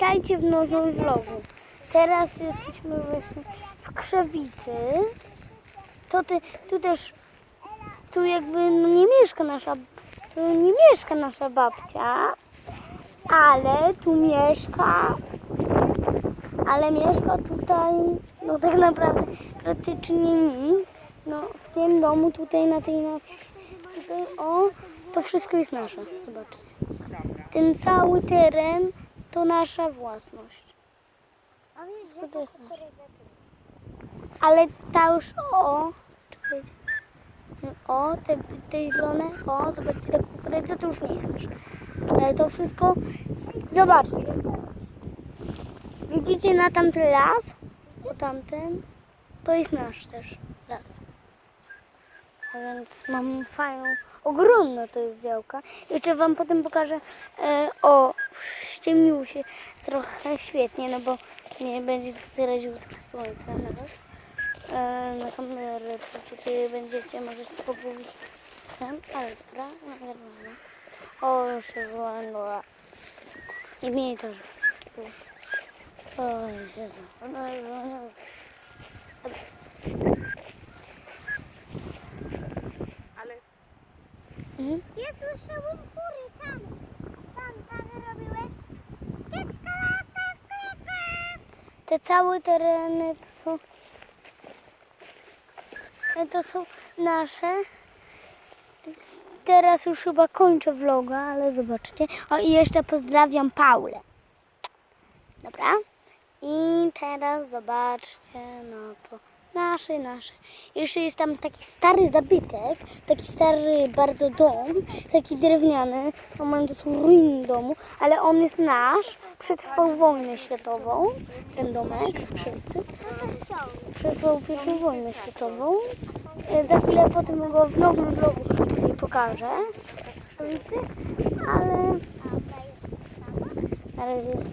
Witajcie w nowym vlogu. Teraz jesteśmy właśnie w Krzewicy. To ty, tu też, tu jakby no nie mieszka nasza, tu nie mieszka nasza babcia, ale tu mieszka, ale mieszka tutaj, no tak naprawdę praktycznie nikt. No w tym domu tutaj na tej, na, tutaj, o, to wszystko jest nasze, zobaczcie. Ten cały teren to nasza własność. A Co że to jest kukurydza Ale ta już, o, czekajcie. O, te, te zielone, o, zobaczcie, ta kukurydza to już nie jest nasza. Ale to wszystko, zobaczcie. Widzicie na tamten las? O tamten, to jest nasz też las. A więc mam fajną, ogromna to jest działka. Jeszcze wam potem pokażę, e, o, ściemniło się trochę świetnie, no bo nie będzie tu raziło trochę słońce nawet. E, na kamerę to tutaj będziecie może spróbować ten, ale dobra, no normalnie. O, już się wyłączyła. I mnie też. O, Jezu. No, no, no. Ale Mhm. Ja słyszałam kury tam. Tam, tam robiły. Te całe tereny to są to są nasze. Teraz już chyba kończę vloga, ale zobaczcie. O i jeszcze pozdrawiam Paulę. Dobra? I teraz zobaczcie, no to nasze, nasze. Jeszcze jest tam taki stary zabytek, taki stary bardzo dom, taki drewniany. Normalnie to są ruiny domu, ale on jest nasz. Przetrwał wojnę światową, ten domek w Krzywicy. Przetrwał pierwszą wojnę światową. E, Za chwilę potem go w nowym vlogu tutaj pokażę. Ale na razie jest...